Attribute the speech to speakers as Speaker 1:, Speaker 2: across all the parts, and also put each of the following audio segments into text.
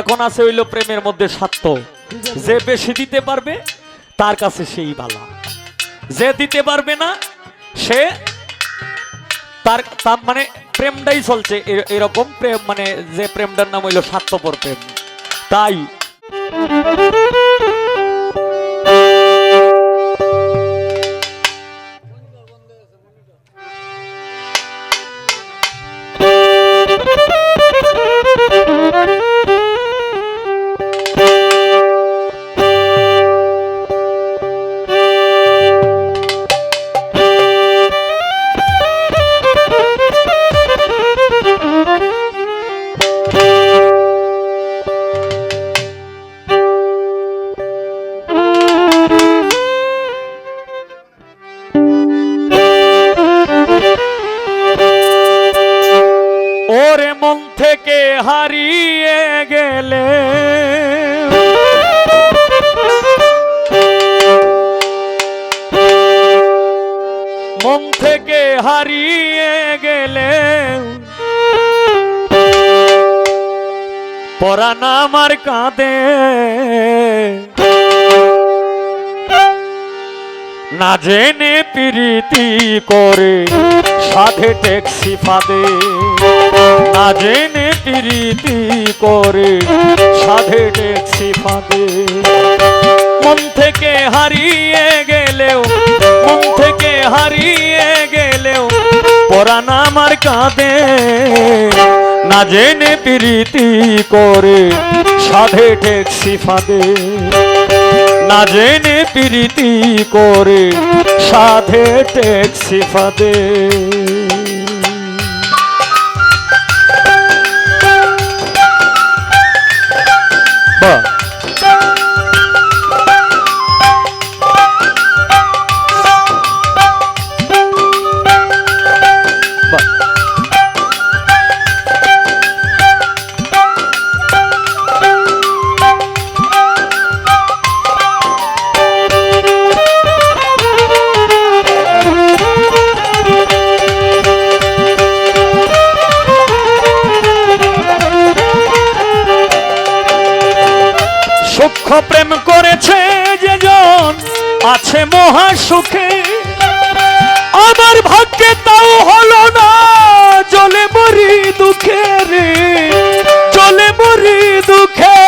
Speaker 1: এখন আছে হইল প্রেমের মধ্যে স্বার্থ। যে বেশি দিতে পারবে, তার কাছে সেই বালা। যে দিতে পারবে না, সে তার মানে প্রেমটাই চলছে। এরকম প্রেম মানে যে প্রেমটার নাম হইল স্বার্থপর প্রেম। তাই ওরে মন থেকে হারিয়ে গেলে। মন থেকে হারিয়ে গেলে। পরাণ আমার কাঁদে। না জেনে প্রীতি করে সাধে ট্যাক্সি ফাদে, না জেনে প্রীতি করে সাধে ট্যাক্সি ফাদে। মন থেকে হারিয়ে গেলেও, মন থেকে হারিয়ে গেলেও পরাণ আমার কাঁদে। না জেনে প্রীতি করে সাধে ট্যাক্সি ফাদে। না জেনে প্রীতি করে সাধে ট্যাক্সি ফাদে আছে মহা সুখে। আমার ভাগ্যে তাও হলো না চলে মরি দুঃখে রে চলে মরি দুঃখে।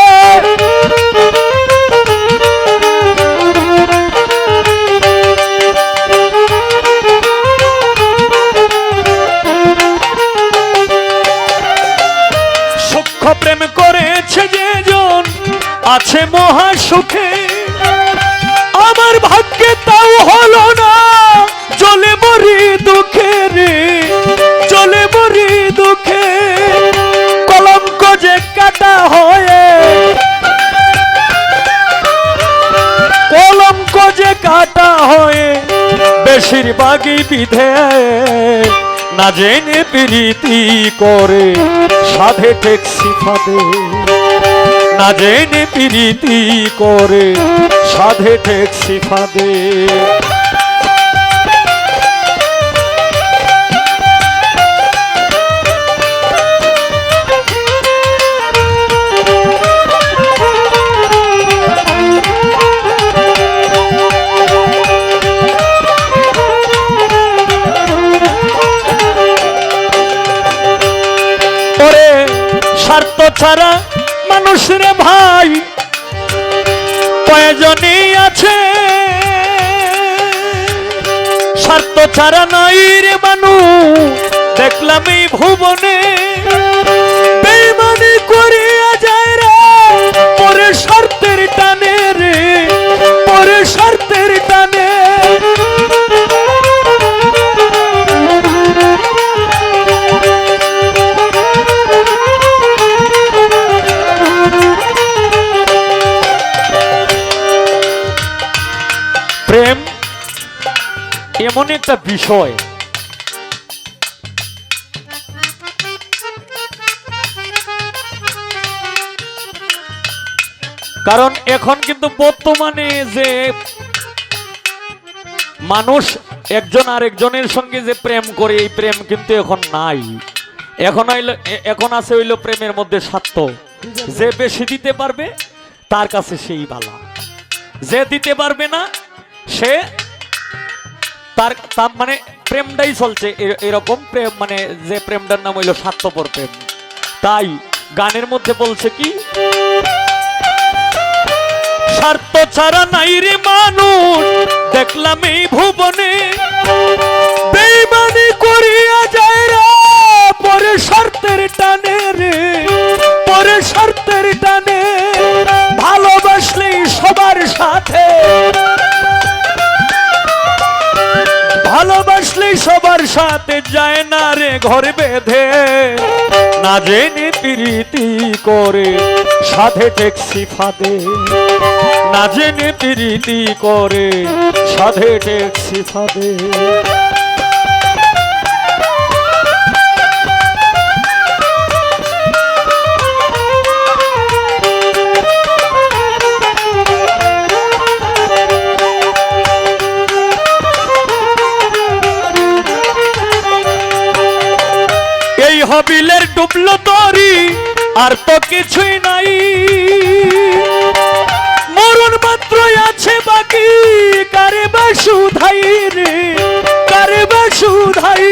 Speaker 1: সূক্ষ্ম প্রেম করেছে যে জন আছে মহা সুখে। কাটা হয়ে বেশিরভাগই বিধে। না জেনে প্রীতি করে সাধে ট্যাক্সি ফাদে না জেনে প্রীতি করে সাধে ট্যাক্সি ফাদে ছাড়া মানুষ রে ভাই কয়জনই আছে? স্বার্থ ছাড়া নাই রে মানুষ দেখলাম এই ভুবনে। এমন একটা বিষয়। কারণ এখন কিন্তু বর্তমানে যে মানুষ একজন আরেকজনের সঙ্গে যে প্রেম করে, এই প্রেম কিন্তু এখন নাই। এখন এখন আছে হইল প্রেমের মধ্যে স্বার্থ। যে বেশি দিতে পারবে, তার কাছে সেই বালা। যে দিতে পারবে না, সে তার তার মানে প্রেমটাই চলছে এরকম প্রেম মানে যে প্রেমটার নাম হইল স্বার্থপর প্রেম। তাই গানের মধ্যে বলছে কি, স্বার্থ ছাড়া নাই রে মানুষ, দেখলাম এই ভুবনে বেইমানি করিয়া যায় পরে স্বার্থের টানে রে, পরে স্বার্থের টানে সাথে যায় না রে ঘর বেঁধে। না জেনে প্রীতি করে সাধে ট্যাক্সি ফাঁদে। না জেনে প্রীতি করে সাধে ট্যাক্সি ফাঁদে। এই হবিলের ডুবলো তরি, আর তো কিছুই নাই। মরণ মাত্রই আছে বাকি, কারে বা সুধাই রে, কারে বা সুধাই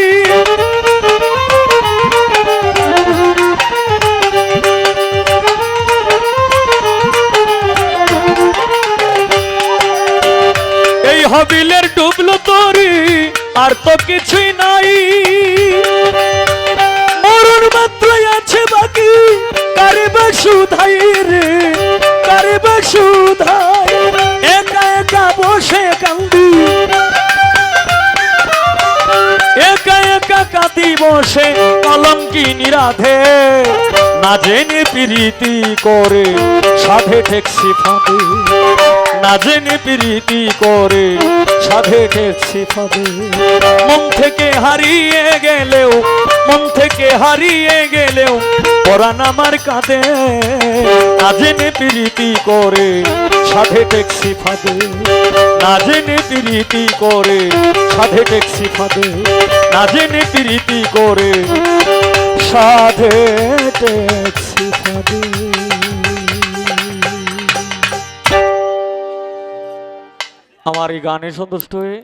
Speaker 1: এই হবিলের ডুবলো তরি, আর তো কিছুই নাই। বসে কলম কি নিরাধে? না জেনে প্রীতি করে, সাধে ঠেকছি ফাঁদে। না জেনে প্রীতি করে, সাধে ঠেকছি ফাঁদে। মন থেকে হারিয়ে গেলেও, মন থেকে হারিয়ে গেলেও, পরাণ আমার কাঁদে। না জেনে প্রীতি করে, সাধে ট্যাক্সি ফাঁদে। না জেনে প্রীতি করে, সাধে ট্যাক্সি ফাঁদে। না প্রীতি করে সাধে আমার এই গানে সন্তুষ্ট হয়ে